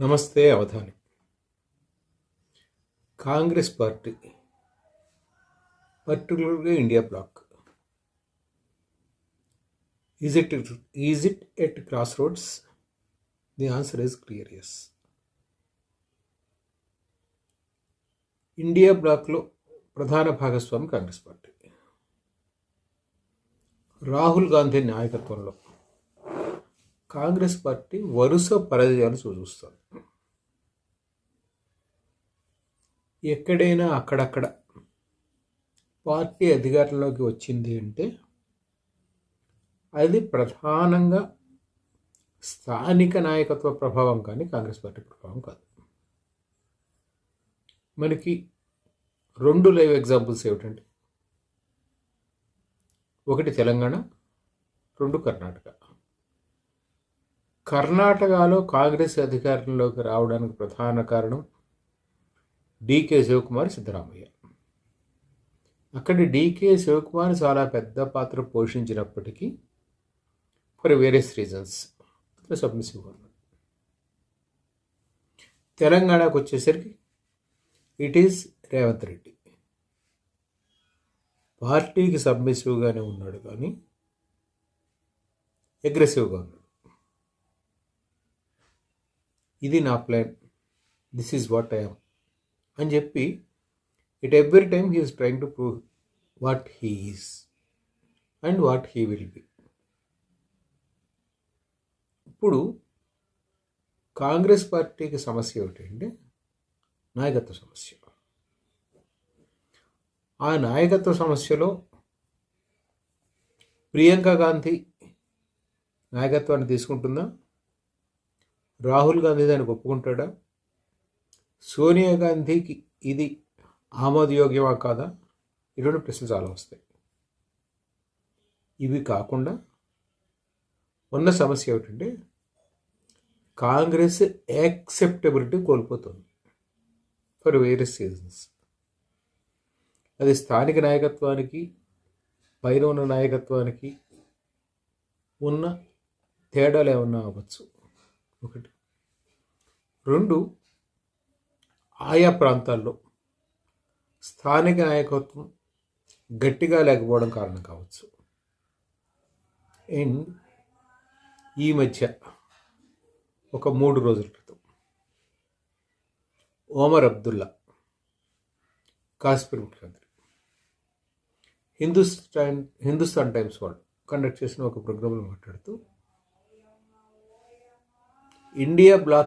నమస్తే అవధాని. కాంగ్రెస్ పార్టీ పర్టికులర్గా India bloc. Is it is it at cross roads the answer is clear yes India బ్లాక్లో ప్రధాన భాగస్వామి Congress party. Rahul Gandhi నాయకత్వంలో కాంగ్రెస్ పార్టీ వరుస పరాజయాలు చూస్తుంది. ఎక్కడైనా అక్కడక్కడ పార్టీ అధికారంలోకి వచ్చింది అంటే అది ప్రధానంగా స్థానిక నాయకత్వ ప్రభావం కానీ కాంగ్రెస్ పార్టీ ప్రభావం కాదు. మనకి రెండు లైవ్ ఎగ్జాంపుల్స్ ఏమిటంటే ఒకటి తెలంగాణ రెండు కర్ణాటక. కర్ణాటకలో కాంగ్రెస్ అధికారంలోకి రావడానికి ప్రధాన కారణం డికే శివకుమార్ సిద్ధరామయ్య. అక్కడి డికే శివకుమార్ చాలా పెద్ద పాత్ర పోషించినప్పటికీ ఫర్ వేరియస్ రీజన్స్ సబ్మిసివ్ ఉన్నాడు తెలంగాణకు వచ్చేసరికి ఇట్ ఈస్ రేవంత్ రెడ్డి. పార్టీకి సబ్మిసివ్గానే ఉన్నాడు కానీ అగ్రెసివ్గా ఉన్నాడు ఇది నా plan this is what I'm అని చెప్పి it every time he's trying to prove what he is and what he will be ఇప్పుడు కాంగ్రెస్ పార్టీకి సమస్య ఏమిటంటే నాయకత్వ సమస్య. ఆ నాయకత్వ సమస్యలో ప్రియాంక గాంధీ నాయకత్వాన్ని తీసుకుంటుందా? రాహుల్ గాంధీ దానికి ఒప్పుకుంటాడా? సోనియా గాంధీకి ఇది ఆమోదయోగ్యమా కాదా? ఇటువంటి ప్రశ్నలు చాలా వస్తాయి. ఇవి కాకుండా ఉన్న సమస్య ఏమిటంటే కాంగ్రెస్ యాక్సెప్టబిలిటీ కోల్పోతుంది ఫర్ వేరియస్ సీజన్స్ అది స్థానిక నాయకత్వానికి పైన ఉన్న నాయకత్వానికి ఉన్న తేడాలు ఏమన్నా అవ్వచ్చు? ఒకటి. రెండు ఆయా ప్రాంతాల్లో స్థానిక నాయకత్వం గట్టిగా లేకపోవడం కారణం కావచ్చు. అండ్ ఈ మధ్య ఒక మూడు రోజుల క్రితం ఓమర్ అబ్దుల్లా కాశ్మీర్ ముఖ్యమంత్రి హిందుస్థాన్ హిందుస్థాన్ టైమ్స్ వాళ్ళు కండక్ట్ చేసిన ఒక ప్రోగ్రాంలో మాట్లాడుతూ ఇండియా బ్లాక్